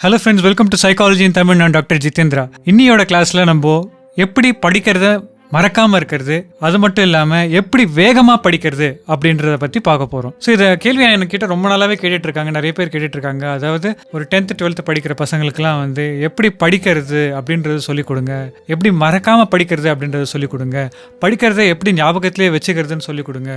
Hello friends welcome to psychology in Tamil நான் doctor Jitendra. இன்னியோட கிளாஸில் நம்ம எப்படி படிக்கிறத மறக்காம இருக்கிறது. அது மட்டும் இல்லாம எப்படி வேகமா படிக்கிறது அப்படின்றத பத்தி பார்க்க போறோம். ஸோ இதை கேள்வி என்கிட்ட ரொம்ப நாளாவே கேட்டுட்டு இருக்காங்க நிறைய பேர் கேட்டுட்டு இருக்காங்க அதாவது ஒரு டென்த் டுவெல்த் படிக்கிற பசங்களுக்குலாம் வந்து எப்படி படிக்கிறது அப்படின்றத சொல்லிக் கொடுங்க. எப்படி மறக்காம படிக்கிறது அப்படின்றத சொல்லிக் கொடுங்க. படிக்கிறத எப்படி ஞாபகத்திலே வச்சுக்கிறதுன்னு சொல்லிக் கொடுங்க.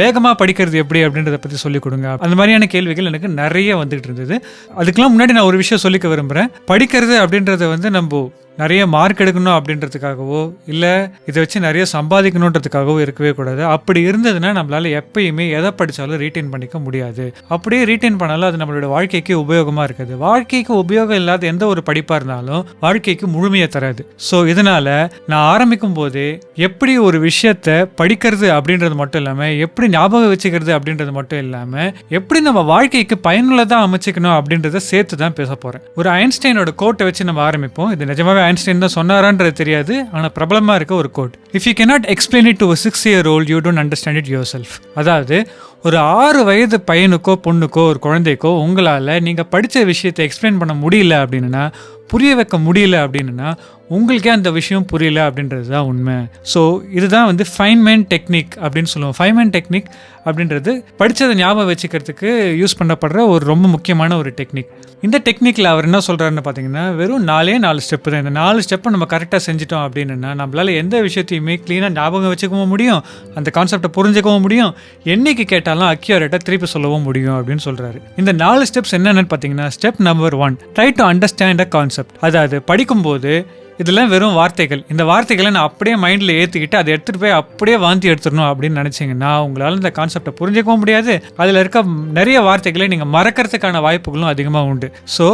வேகமாக வேகமா படிக்கிறது எப்படி அப்படின்றத பத்தி சொல்லிக் கொடுங்க. அந்த மாதிரியான கேள்விகள் எனக்கு நிறைய வந்துகிட்டு இருந்தது. அதுக்கெல்லாம் முன்னாடி நான் ஒரு விஷயம் சொல்லிக்க விரும்புகிறேன் படிக்கிறது அப்படின்றத வந்து நம்ம நிறைய மார்க் எடுக்கணும் அப்படின்றதுக்காகவோ இல்லை இதை வச்சு நிறைய சம்பாதிக்கணுன்றதுக்காகவோ இருக்கவே கூடாது. அப்படி இருந்ததுன்னா நம்மளால எப்பயுமே எதை படித்தாலும் ரீட்டைன் பண்ணிக்க முடியாது. அப்படியே ரீட்டைன் பண்ணாலும் அது நம்மளோட வாழ்க்கைக்கு உபயோகமாக இருக்காது. வாழ்க்கைக்கு உபயோகம் இல்லாத எந்த ஒரு படிப்பாக இருந்தாலும் வாழ்க்கைக்கு முழுமையை தராது. ஸோ இதனால் நான் ஆரம்பிக்கும் போதே எப்படி ஒரு விஷயத்தை படிக்கிறது அப்படின்றது மட்டும் இல்லாமல் எப்படி ஞாபகம் வச்சுக்கிறது அப்படின்றது மட்டும் இல்லாமல் எப்படி நம்ம வாழ்க்கைக்கு பயனுள்ளதாக அமைச்சிக்கணும் அப்படின்றத சேர்த்து தான் பேச போகிறேன் ஒரு ஐன்ஸ்டைனோட கோட்டை வச்சு நம்ம ஆரம்பிப்போம். இது நிஜமாவே ஐன்ஸ்டைன் தான் சொன்னாரான்றது தெரியாது ஆனால் பிரபலமாக இருக்க ஒரு quote if you cannot explain it to six year old you don't understand it yourself அதாவது ஒரு ஆறு வயது பையனுக்கோ பொண்ணுக்கோ ஒரு குழந்தைக்கோ உங்களால் நீங்கள் படித்த விஷயத்தை எக்ஸ்பிளைன் பண்ண முடியல அப்படின்னா புரிய வைக்க முடியல அப்படின்னா உங்களுக்கே அந்த விஷயம் புரியல அப்படின்றது தான் உண்மை. ஸோ இதுதான் வந்து ஃபைன்மேன் டெக்னிக் அப்படின்னு சொல்லுவோம். ஃபைன்மேன் டெக்னிக் அப்படின்றது படித்ததை ஞாபகம் வச்சுக்கிறதுக்கு யூஸ் பண்ணப்படுற ஒரு ரொம்ப முக்கியமான ஒரு டெக்னிக் இந்த டெக்னிக்கில் அவர் என்ன சொல்கிறாருன்னு பார்த்தீங்கன்னா வெறும் நாலே நாலு ஸ்டெப்பு தான். இந்த நாலு ஸ்டெப்பை நம்ம கரெக்டாக செஞ்சிட்டோம் அப்படின்னா நம்மளால் எந்த விஷயத்தையுமே க்ளீனாக ஞாபகம் வச்சுக்கவும் முடியும். அந்த கான்செப்டை புரிஞ்சுக்கவும் முடியும். என்னைக்கு கேட்டாலும் அக்யூரேட்டாக திருப்பி சொல்லவும் முடியும் அப்படின்னு சொல்கிறாரு இந்த நாலு ஸ்டெப்ஸ் என்னென்னு பார்த்தீங்கன்னா step number one try to understand a concept அதாவது படிக்கும்போது இதெல்லாம் வெறும் வார்த்தைகள். இந்த வார்த்தைகளை நான் அப்படியே மைண்டில் ஏற்றிக்கிட்டு அதை எடுத்துகிட்டு போய் அப்படியே வாந்தி எடுத்துடணும் அப்படின்னு நினச்சிங்கன்னா உங்களால் இந்த கான்செப்டை புரிஞ்சிக்கவும் முடியாது. அதில் இருக்க நிறைய வார்த்தைகளை நீங்கள் மறக்கிறதுக்கான வாய்ப்புகளும் அதிகமாக உண்டு. ஸோ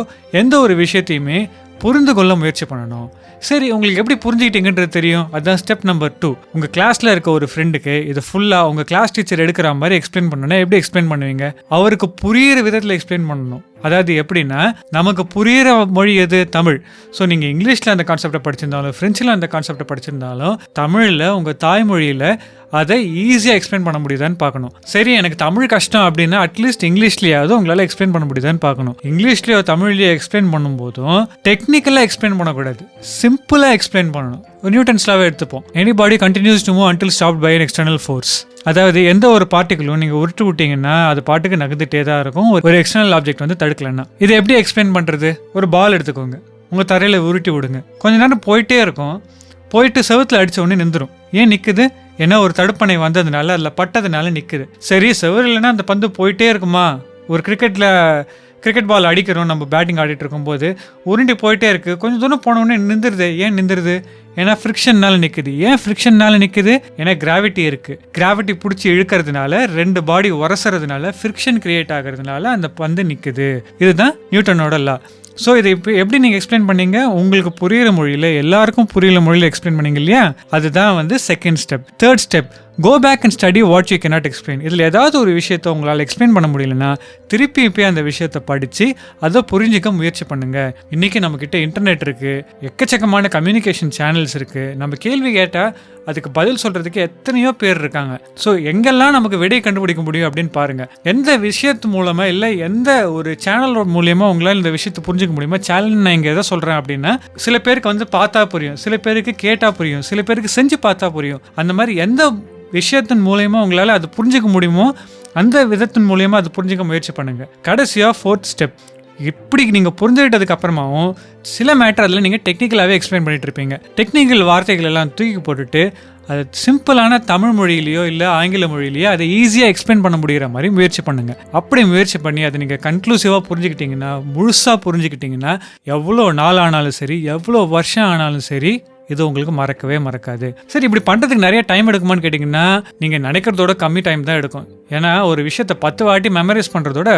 எந்த ஒரு விஷயத்தையுமே புரிந்து கொள்ள முயற்சி பண்ணணும். சரி உங்களுக்கு எப்படி புரிஞ்சுக்கிட்டீங்கன்றது தெரியும். அதுதான் ஸ்டெப் நம்பர் டூ உங்கள் கிளாஸில் இருக்க ஒரு ஃப்ரெண்டுக்கு இது ஃபுல்லாக உங்கள் கிளாஸ் டீச்சர் எடுக்கிற மாதிரி எக்ஸ்பிளைன் பண்ணணும்னா எப்படி எக்ஸ்பிளைன் பண்ணுவீங்க? அவருக்கு புரியிற விதத்தில் எக்ஸ்பிளைன் பண்ணணும். அதாவது எப்படின்னா நமக்கு புரிகிற மொழி எது? தமிழ். ஸோ நீங்கள் இங்கிலீஷில் அந்த கான்செப்டை படிச்சிருந்தாலும் ஃப்ரெஞ்சில் அந்த கான்செப்டை படிச்சிருந்தாலும் தமிழில் உங்கள் தாய்மொழியில் அதை ஈஸியாக எக்ஸ்பிளைன் பண்ண முடியுதான்னு பார்க்கணும். சரி எனக்கு தமிழ் கஷ்டம் அப்படின்னா அட்லீஸ்ட் இங்கிலீஷ்லேயாவது உங்களால் எக்ஸ்பிளைன் பண்ண முடியுதான்னு பார்க்கணும். இங்கிலீஷ்லேயோ தமிழ்லேயோ எக்ஸ்பிளைன் பண்ணும்போதும் டெக்னிக்கலாக எக்ஸ்பிளைன் பண்ணக்கூடாது. சிம்பிளாக எக்ஸ்பிளைன் பண்ணணும். நியூட்டன்ஸ்லாவே எடுத்துப்போம். Anybody continues to move until stop by an external force அதாவது எந்த ஒரு பார்ட்டிகளும் நீங்கள் உருட்டு விட்டீங்கன்னா அது பாட்டுக்கு நகர்ந்துட்டே தான் இருக்கும். ஒரு- ஒரு எக்ஸ்டர்னல் ஆப்ஜெக்ட் வந்து தடுக்கலன்னா. இதை எப்படி எக்ஸ்பிளைன் பண்ணுறது ஒரு பால் எடுத்துக்கோங்க. உங்கள் தரையில் உருட்டி விடுங்க. கொஞ்ச நேரம் போயிட்டே இருக்கும். போயிட்டு செவுத்துல அடிச்ச உடனே நின்றுடும் ஏன் நிற்குது ஏன்னா ஒரு தடுப்பணை வந்ததுனால அதில் பட்டதுனால நிற்குது சரி செவர் இல்லைன்னா அந்த பந்து போயிட்டே இருக்குமா? ஒரு கிரிக்கெட்டில் கிரிக்கெட் பால் அடிக்கிறோம் நம்ம பேட்டிங் ஆடிட்டு இருக்கும்போது. உருண்டி போயிட்டே இருக்கு. கொஞ்சம் தூரம் போன உடனே நின்றுருது. ஏன் நின்றுருது? ஏன்னா ஃப்ரிக்ஷன்னால நிற்குது ஏன் ஃப்ரிக்ஷன்னால நிற்குது ஏன்னா கிராவிட்டி இருக்குது கிராவிட்டி பிடிச்சி இழுக்கிறதுனால ரெண்டு பாடி உரசுறதுனால ஃப்ரிக்ஷன் கிரியேட் ஆகிறதுனால அந்த பந்து நிற்குது இதுதான் நியூட்டனோட லா ஸோ இதை இப்போ எப்படி நீங்கள் எக்ஸ்பிளைன் பண்ணீங்க? உங்களுக்கு புரியிற மொழியில் எல்லாருக்கும் புரியிற மொழியில் எக்ஸ்பிளைன் பண்ணீங்க இல்லையா? அதுதான் வந்து second step third step go back and study what you cannot explain இதில் ஏதாவது ஒரு விஷயத்தை உங்களால் எக்ஸ்பிளைன் பண்ண முடியலன்னா திருப்பி போய் அந்த விஷயத்தை படித்து அதை புரிஞ்சிக்க முயற்சி பண்ணுங்க. இன்றைக்கி நம்மக்கிட்ட இன்டர்நெட் இருக்குது எக்கச்சக்கமான கம்யூனிகேஷன் சேனல்ஸ் இருக்குது நம்ம கேள்வி கேட்டால் அதுக்கு பதில் சொல்கிறதுக்கு எத்தனையோ பேர் இருக்காங்க. ஸோ எங்கெல்லாம் நமக்கு விடை கண்டுபிடிக்க முடியும் அப்படின்னு பாருங்கள் எந்த விஷயத்து மூலமாக இல்லை எந்த ஒரு சேனல் மூலியமாக உங்களால் இந்த விஷயத்தை புரிஞ்சுக்க முடியுமா? சேனல் நான் இங்கே எதை சொல்கிறேன் அப்படின்னா சில பேருக்கு வந்து பார்த்தா புரியும் சில பேருக்கு கேட்டால் புரியும் சில பேருக்கு செஞ்சு பார்த்தா புரியும். அந்த மாதிரி எந்த விஷயத்தின் மூலயமா உங்களால் அது புரிஞ்சுக்க முடியுமோ அந்த விதத்தின் மூலயமா அது புரிஞ்சுக்க முயற்சி பண்ணுங்கள் கடைசியாக ஃபோர்த் ஸ்டெப் இப்படி நீங்கள் புரிஞ்சுக்கிட்டதுக்கு அப்புறமாவும் சில மேட்டர் அதில் நீங்கள் டெக்னிக்கலாகவே எக்ஸ்பிளைன் பண்ணிகிட்டு இருப்பீங்க. டெக்னிக்கல் வார்த்தைகள் எல்லாம் தூக்கி போட்டுட்டு அது சிம்பிளான தமிழ் மொழியிலையோ இல்லை ஆங்கில மொழியிலையோ அதை ஈஸியாக எக்ஸ்பிளைன் பண்ண முடிகிற மாதிரி முயற்சி பண்ணுங்கள் அப்படி முயற்சி பண்ணி அதை நீங்கள் கன்க்ளூசிவாக புரிஞ்சுக்கிட்டீங்கன்னா முழுசாக புரிஞ்சுக்கிட்டிங்கன்னா எவ்வளோ நாள் ஆனாலும் சரி எவ்வளோ வருஷம் ஆனாலும் சரி இது உங்களுக்கு மறக்கவே மறக்காது. சரி இப்படி பண்ணுறதுக்கு நிறைய டைம் எடுக்குமான்னு கேட்டிங்கன்னா நீங்கள் நினைக்கிறதோட கம்மி டைம் தான் எடுக்கும். ஏன்னா ஒரு விஷயத்தை பத்து வாட்டி மெமரைஸ் பண்ணுறதோட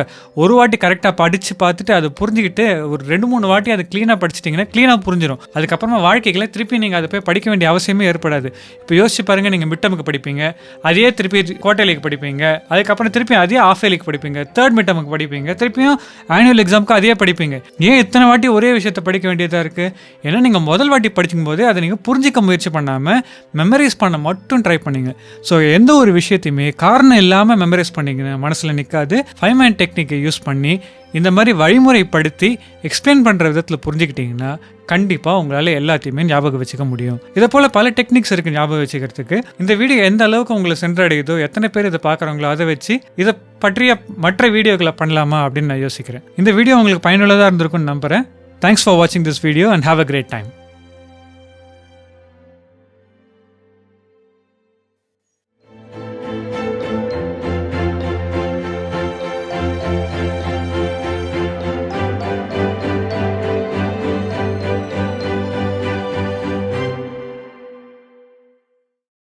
ஒரு வாட்டி கரெக்டாக படித்து பார்த்துட்டு அதை புரிஞ்சுக்கிட்டு ஒரு ரெண்டு மூணு வாட்டி அதை க்ளீனாக படிச்சிட்டிங்கன்னா க்ளீனாக புரிஞ்சிடும் அதுக்கப்புறமா வாழ்க்கைகளை திருப்பி நீங்கள் அதை போய் படிக்க வேண்டிய அவசியமே ஏற்படாது. இப்போ யோசிச்சு பாருங்கள் நீங்கள் மிட்டமுக்கு படிப்பீங்க அதையே திருப்பி கோட்டையிலுக்கு படிப்பீங்க அதுக்கப்புறம் திருப்பி அதே ஆஃப் இயர்லிக்கு படிப்பீங்க தேர்ட் மிட்டமுக்கு படிப்பீங்க திருப்பியும் ஆனுவல் எக்ஸாமுக்கு அதே படிப்பீங்க. ஏன் இத்தனை வாட்டி ஒரே விஷயத்தை படிக்க வேண்டியதாக இருக்குது ஏன்னா நீங்கள் முதல் வாட்டி படிக்கும்போது அதை அதை நீங்கள் புரிஞ்சிக்க முயற்சி பண்ணாமல் மெமரைஸ் பண்ண மட்டும் ட்ரை பண்ணிங்க. ஸோ எந்த ஒரு விஷயத்தையுமே காரணம் இல்லாமல் மெமரைஸ் பண்ணிங்க மனசில் நிற்காது ஃபைவ் மேன் டெக்னிக்கை யூஸ் பண்ணி இந்த மாதிரி வழிமுறைப்படுத்தி எக்ஸ்பிளைன் பண்ணுற விதத்தில் புரிஞ்சுக்கிட்டிங்கன்னா கண்டிப்பாக உங்களால் எல்லாத்தையுமே ஞாபகம் வச்சுக்க முடியும். இதை போல் பல டெக்னிக்ஸ் இருக்குது ஞாபகம் வச்சுக்கிறதுக்கு. இந்த வீடியோ எந்த அளவுக்கு உங்களை சென்றடையுதோ எத்தனை பேர் இதை பார்க்குறவங்களோ அதை வச்சு இதை பற்றிய மற்ற வீடியோக்களை பண்ணலாமா அப்படின்னு நான் யோசிக்கிறேன். இந்த வீடியோ உங்களுக்கு பயனுள்ளதாக இருந்திருக்கும்னு நம்புகிறேன் தேங்க்ஸ் ஃபார் வாட்சிங் this video and have a great time